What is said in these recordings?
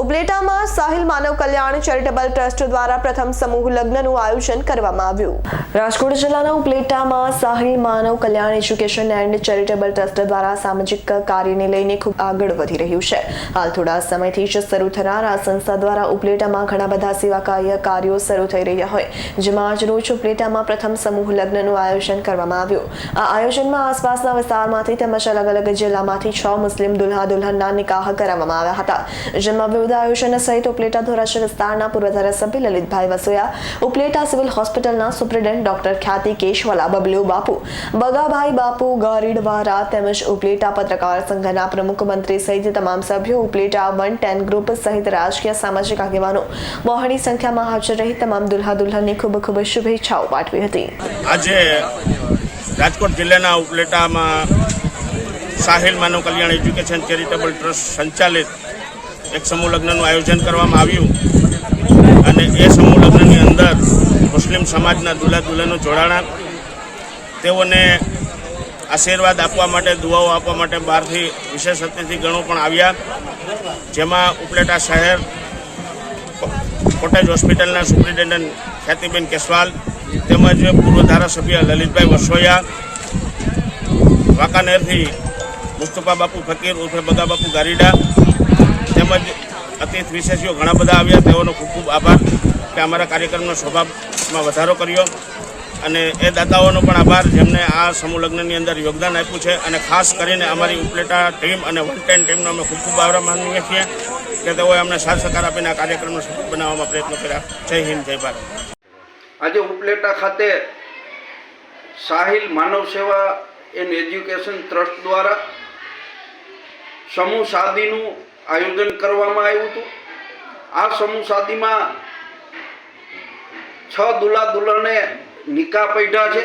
ઉપલેટામાં Sahil Manav Kalyan charitable trust દ્વારા પ્રથમ સમૂહ લગ્નનું આયોજન કરવામાં આવ્યું. રાજકોટ જિલ્લાના ઉપલેટામાં Sahil Manav Kalyan education and charitable trust દ્વારા સામાજિક કાર્યને લઈને ખૂબ આગળ વધી રહ્યું છે. હાલ થોડા સમયથી જ શરૂ થનાર આ સંસ્થા દ્વારા ઉપલેટામાં ઘણા બધા સેવા કાર્યો શરૂ થઈ રહ્યા હોય, જેમાં આજ રોજ ઉપલેટામાં પ્રથમ સમૂહ લગ્નનું આયોજન કરવામાં આવ્યું. આ આયોજનમાં આસપાસના વિસ્તારમાંથી તેમજ અલગ અલગ જિલ્લામાંથી છ મુસ્લિમ દુલ્હા દુલ્હનના નિકાહ કરાવવામાં આવ્યા હતા, જેમાં વિવિધ આયોજન સહિત ઉપલેટા ધોરાજી વિસ્તારના પૂર્વ ધારાસભ્ય લલિતભાઈ વસોયા, ઉપલેટા સિવિલ હોસ્પિટલના સુપ્રિન્ટેન્ડન્ટ ડોક્ટર ખ્યાતિ કેશવાલા, બબલુ બાપુ, બગાભાઈ બાપુ ગારીડવારા તેમજ ઉપલેટા પત્રકાર સંઘના પ્રમુખ મંત્રી સહિત તમામ સભ્યો ઉપલેટા વન ટેન ગ્રુપ સહિત રાજકીય સામાજિક આગેવાનો બહોળી સંખ્યામાં હાજર રહી તમામ દુલ્હા દુલ્હનની ખૂબ ખૂબ શુભેચ્છાઓ પાઠવી હતી. આજે રાજકોટ જિલ્લાના ઉપલેટામાં Sahil Manav Kalyan education charitable trust સંચાલિત એક સમૂહ લગ્નનું આયોજન કરવામાં આવ્યું. અને એ સમૂહ લગ્નની અંદર મુસ્લિમ સમાજના દુલ્હા દુલ્હનો જોડાણા, તેઓને આશીર્વાદ આપવા માટે, દુઆઓ આપવા માટે બહારથી વિશેષ અતિથિ ગણો પણ આવ્યા. જેમાં ઉપલેટા શહેર, કોટેજ હોસ્પિટલના સુપ્રિન્ટેન્ડન્ટ ખ્યાતિબેન કેસવાલ તેમજ પૂર્વ ધારાસભ્ય લલિતભાઈ વસોયા, વાંકાનેરથી મુસ્તફા બાપુ ફકીર ઉર્ફે બગા બાપુ ગારીડા તેમજ અતિથિ વિશેષીઓ ઘણા બધા આવ્યા. તેઓનો ખૂબ ખૂબ આભાર કે અમારા કાર્યક્રમનો સ્વભાવમાં વધારો કર્યો. અને એ દાતાઓનો પણ આભાર, જેમને આ સમૂહ લગ્નની અંદર યોગદાન આપ્યું છે. અને ખાસ કરીને અમારી ઉપલેટા ટીમ અને વન ટેન ટીમનો અમે ખૂબ ખૂબ આભાર માનીએ છીએ કે તેઓએ અમને સાથ સહકાર આપીને આ કાર્યક્રમનો સફળ બનાવવામાં પ્રયત્નો કર્યા. જય હિન્દ, જય ભારત. આજે ઉપલેટા ખાતે સાહિલ માનવ સેવા એન્ડ એજ્યુકેશન ટ્રસ્ટ દ્વારા સમૂહ શાદીનું આયોજન કરવામાં આવ્યું હતું. આ સમૂહ શાદીમાં છ દુલા દુલ્હને નિકાહ પૈઢા છે.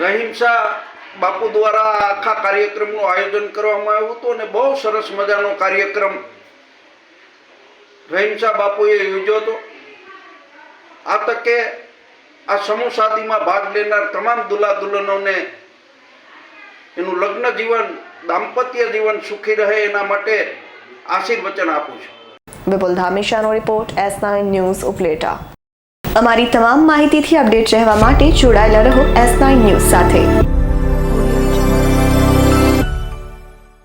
રહીમ બાપુ દ્વારા આખા કાર્યક્રમનું આયોજન કરવામાં આવ્યું હતું અને બહુ સરસ મજાનો કાર્યક્રમ રહીમ બાપુએ યોજ્યો હતો. આ તકે આ સમૂહ શાદીમાં ભાગ લેનાર તમામ દુલ્હા દુલ્હનોને એનું લગ્ન જીવન, દાંપત્ય જીવન સુખી રહે એના માટે આશીર્વચન આપું છું. વિપુલ ધામેશાનો report, S nine news, Upleta. અમારી તમામ માહિતીથી અપડેટ રહેવા માટે જોડાયેલા રહો એસ નાઇન ન્યૂઝ સાથે.